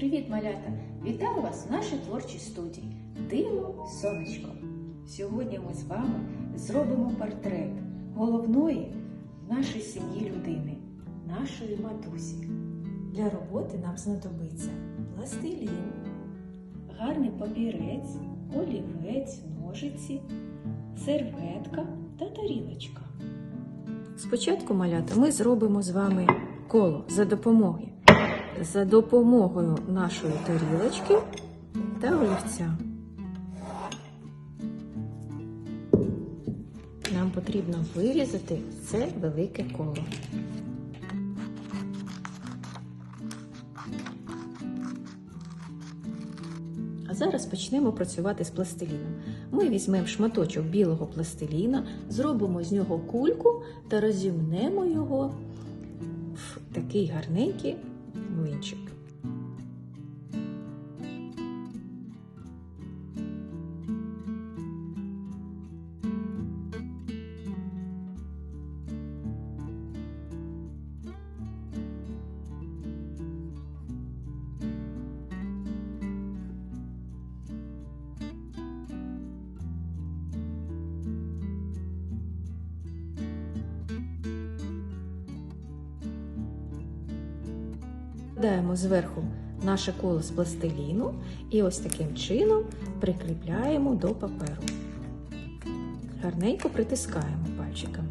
Привіт, малята! Вітаю вас в нашій творчій студії Диво Сонечко. Сьогодні ми з вами зробимо портрет головної в нашій сім'ї людини, нашої матусі. Для роботи нам знадобиться пластилін, Гарний папірець, олівець, ножиці, серветка та тарілочка. Спочатку малята ми зробимо з вами коло за допомогою, за допомогою нашої тарілочки та олівця. Нам потрібно вирізати це велике коло. А зараз почнемо працювати з пластиліном. Ми візьмемо шматочок білого пластиліна, зробимо з нього кульку та розімнемо його в такий гарненький млинчик. Вкладаємо зверху наше коло з пластиліну і ось таким чином прикріпляємо до паперу. Гарненько притискаємо пальчиками.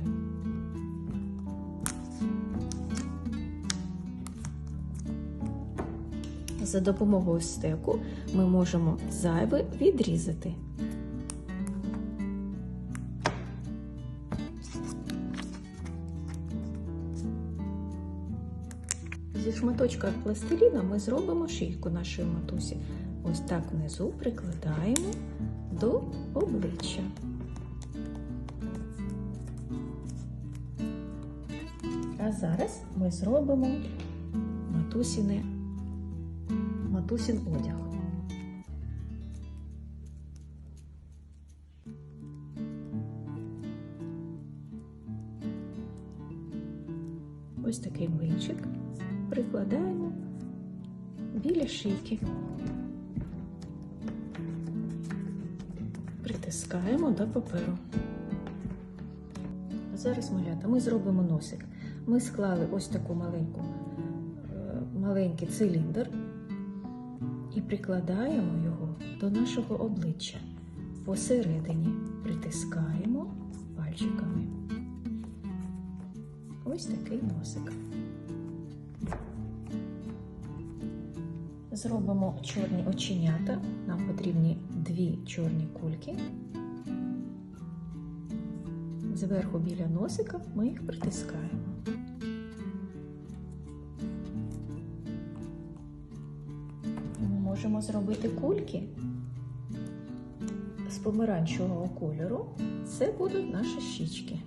За допомогою стеку ми можемо зайве відрізати. Зі шматочка пластиліна ми зробимо шийку нашої матусі. Ось так внизу прикладаємо до обличчя. А зараз ми зробимо матусіне, матусін одяг. Ось такий млинчик прикладаємо біля шийки. Притискаємо до паперу. А зараз, малята, ми зробимо носик. Ми склали ось таку маленьку, е, маленький циліндр і прикладаємо його до нашого обличчя. Посередині притискаємо пальчиками. Ось такий носик. Зробимо чорні оченята. Нам потрібні дві чорні кульки. Зверху біля носика ми їх притискаємо. Ми можемо зробити кульки з помаранчевого кольору. Це будуть наші щічки.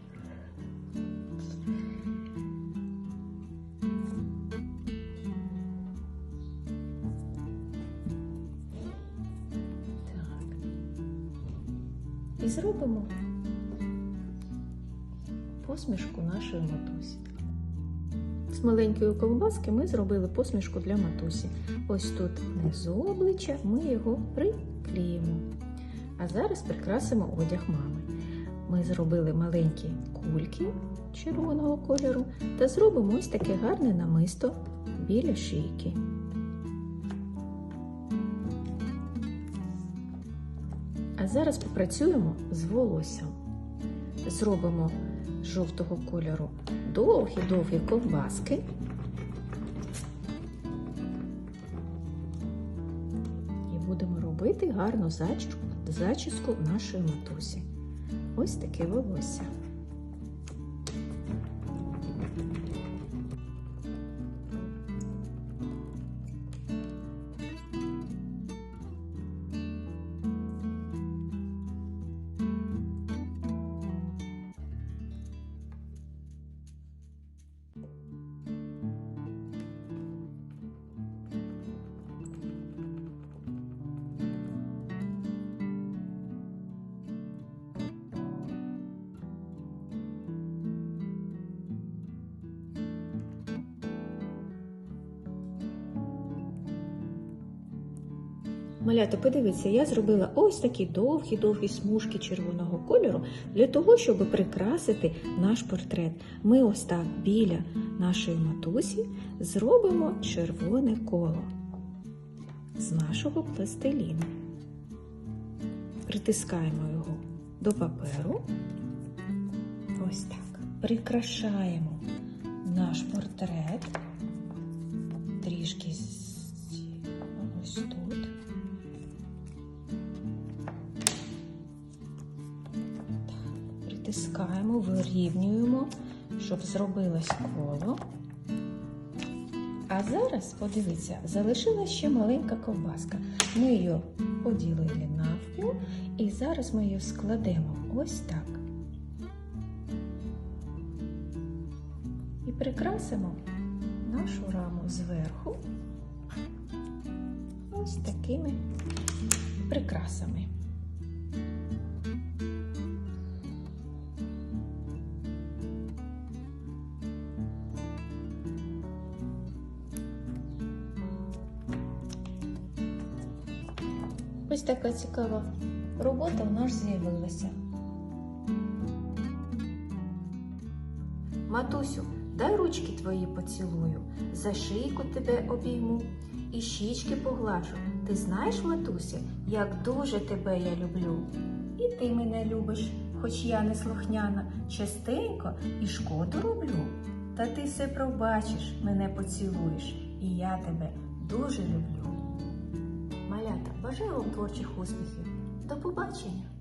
І зробимо посмішку нашої матусі. З маленької ковбаски ми зробили посмішку для матусі. Ось тут внизу обличчя ми його приклеїмо. А зараз прикрасимо одяг мами. Ми зробили маленькі кульки червоного кольору та зробимо ось таке гарне намисто біля шийки. А зараз попрацюємо з волоссям. Зробимо жовтого кольору довгі-довгі ковбаски. І будемо робити гарну зачіску, зачіску нашої матусі. Ось таке волосся. Малята, подивіться, я зробила ось такі довгі-довгі смужки червоного кольору для того, щоб прикрасити наш портрет. Ми ось так біля нашої матусі зробимо червоне коло з нашого пластиліну. Притискаємо його до паперу. Ось так. Прикрашаємо наш портрет трішки Так, Притискаємо, вирівнюємо, щоб зробилось коло. А зараз, подивіться, залишилась ще маленька ковбаска. Ми її поділили навпіл і зараз ми її складемо ось так. І прикрасимо нашу раму зверху ось такими прикрасами. Ось така цікава робота в нас з'явилася. Матусю, дай ручки твої поцілую, за шийку тебе обійму і щічки погладжу. Ти знаєш, матуся, як дуже тебе я люблю. І ти мене любиш, хоч я не слухняна, частенько і шкоду роблю. Та ти все пробачиш, мене поцілуєш, і я тебе дуже люблю. Малята, бажаю вам творчих успіхів. До побачення!